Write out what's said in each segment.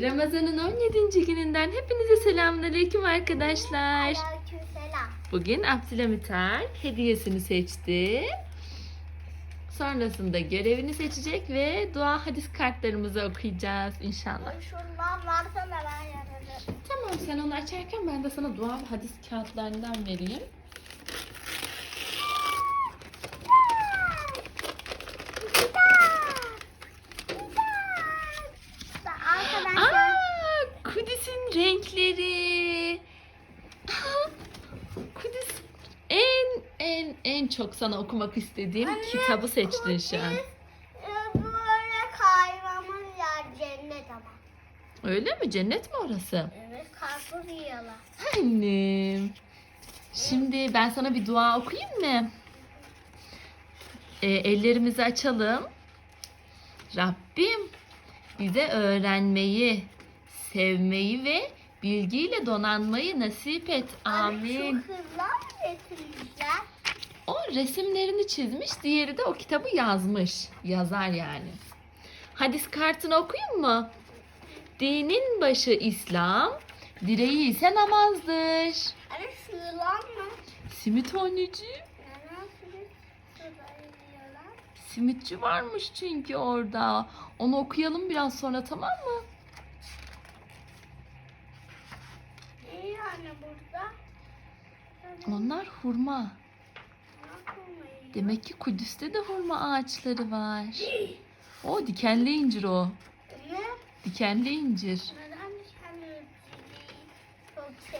Ramazan'ın 17. gününden hepinize selamünaleyküm arkadaşlar. Aleykümselam. Bugün Abdülhamit hediyesini seçti. Sonrasında görevini seçecek ve dua hadis kartlarımızı okuyacağız inşallah. Şundan varsa da ben yaparım. Tamam sen onu açarken ben de sana dua hadis kağıtlarından vereyim. Arkadaşlar Aa, Kudüs'ün renkleri. Aa, Kudüs en en çok sana okumak istediğim Anne, kitabı seçtin şu an. E, böyle kaymamız yer cennet ama. Öyle mi? Cennet mi orası? Evet karpuz yiyorlar. Annem. Şimdi ben sana bir dua okuyayım mı? Ee, ellerimizi açalım. Rabbim bize öğrenmeyi, sevmeyi ve bilgiyle donanmayı nasip et. Amin. Şu hızla mı getirmişler? O resimlerini çizmiş, diğeri de o kitabı yazmış. Yazar yani. Hadis kartını okuyayım mı? Dinin başı İslam, direği ise namazdır. Şu yılan mı? Simit anneciğim. Simitçi varmış çünkü orada. Onu okuyalım biraz sonra tamam mı? İyi anne burada. Onlar hurma. Demek ki Kudüs'te de hurma ağaçları var. O dikenli incir o. Ne? Dikenli incir.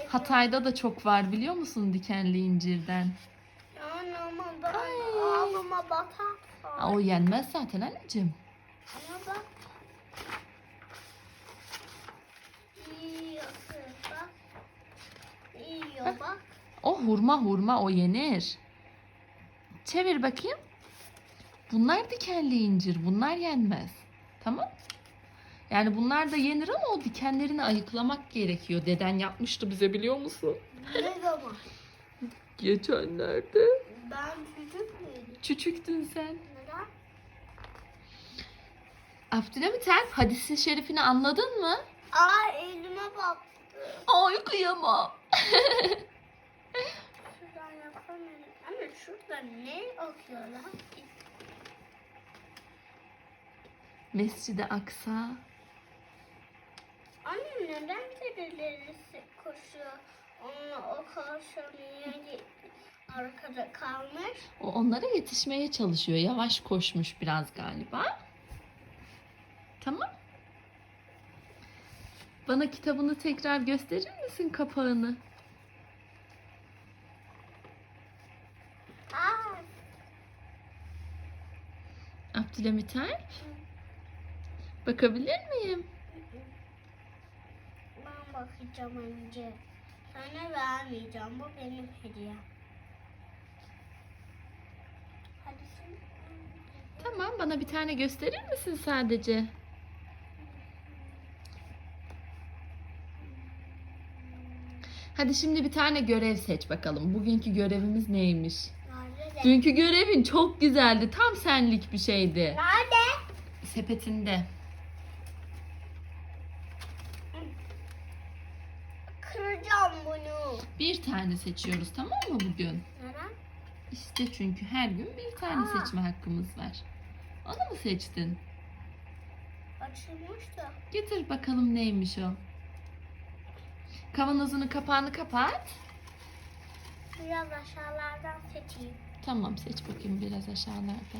Hatay'da da çok var biliyor musun dikenli incirden? Ağlıma batar. Aa, o yenmez zaten anneciğim. Ama bak. Yiyor bak. Yiyor bak. O hurma hurma o yenir. Çevir bakayım. Bunlar dikenli incir. Bunlar yenmez. Tamam. Yani bunlar da yenir ama o dikenlerini ayıklamak gerekiyor. Deden yapmıştı bize biliyor musun? Ne zaman? Geçenlerde. Ben çocuk muydum? Küçüktün sen. Neden? Abdülhamit Alp hadisin şerifini anladın mı? Aa elime baktı. Ay kıyamam. Şuradan yapamıyorum. Ama şurada ne okuyorlar? Mescid-i Aksa. Anne neden birileri koşuyor? Onunla o koşamıyor. Arkada kalmış. O onlara yetişmeye çalışıyor. Yavaş koşmuş biraz galiba. Tamam. Bana kitabını tekrar gösterir misin kapağını? Aa, Abdülhamit Alp. Bakabilir miyim? ben bakacağım önce. Sana vermeyeceğim. Bu benim hediyem. Hadi. Tamam bana bir tane gösterir misin sadece? Hadi şimdi bir tane görev seç bakalım. Bugünkü görevimiz neymiş? Dünkü görevin çok güzeldi. Tam senlik bir şeydi. Nerede? Sepetinde. Kıracağım bunu. Bir tane seçiyoruz tamam mı bugün? Neden? İşte çünkü her gün bir tane Aa. seçme hakkımız var. Onu mu seçtin? Açılmış da. Getir bakalım neymiş o. Kavanozunun kapağını kapat. Biraz aşağılardan seçeyim. Tamam seç bakayım biraz aşağılarda.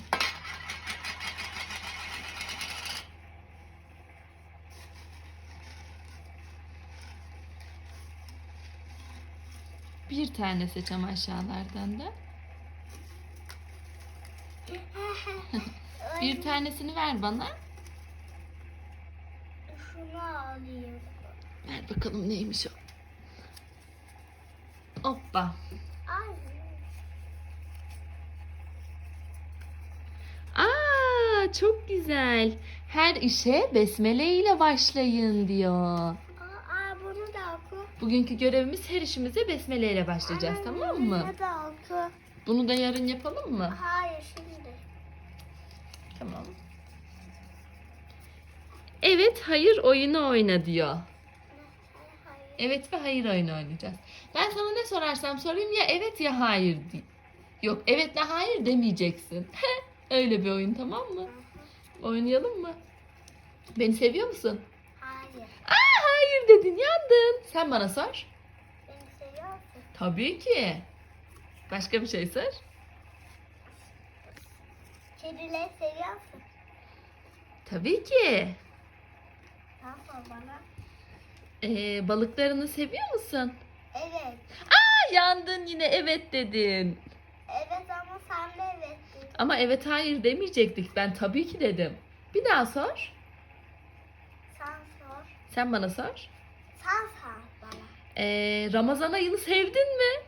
Bir tane seç ama aşağılardan da. Bir tanesini ver bana. Şunu alayım. Ver bakalım neymiş o. Hoppa. Ay. Aa çok güzel. Her işe besmele ile başlayın diyor. Aa, bunu da oku. Bugünkü görevimiz her işimize besmele ile başlayacağız Anne, tamam mı? Bunu da oku. Bunu da yarın yapalım mı? Hayır şimdi. Tamam. Evet hayır oyunu oyna diyor. Evet ve hayır oyunu oynayacağız. Ben sana ne sorarsam sorayım ya evet ya hayır. Yok evet ve hayır demeyeceksin. Öyle bir oyun tamam mı? Oynayalım mı? Beni seviyor musun? Hayır. Aa hayır dedin yandın. Sen bana sor. Beni seviyorsun. Tabii ki. Başka bir şey sor. Kedileri seviyorsun. Tabii ki. Nasıl bana? Ee, balıklarını seviyor musun? Evet. Aa yandın yine evet dedin. Evet ama sen de evet. Ama evet hayır demeyecektik. Ben tabii ki dedim. Bir daha sor. Sen sor. Sen bana sor. Sen sor bana. Ee, Ramazan ayını sevdin mi?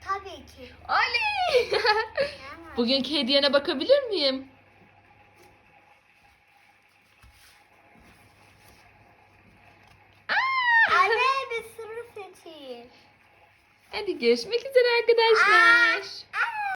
Tabii ki. Ali! Hemen. Bugünkü hediyene bakabilir miyim? Anne bir sürü seçeyim. Hadi görüşmek üzere arkadaşlar. Aa,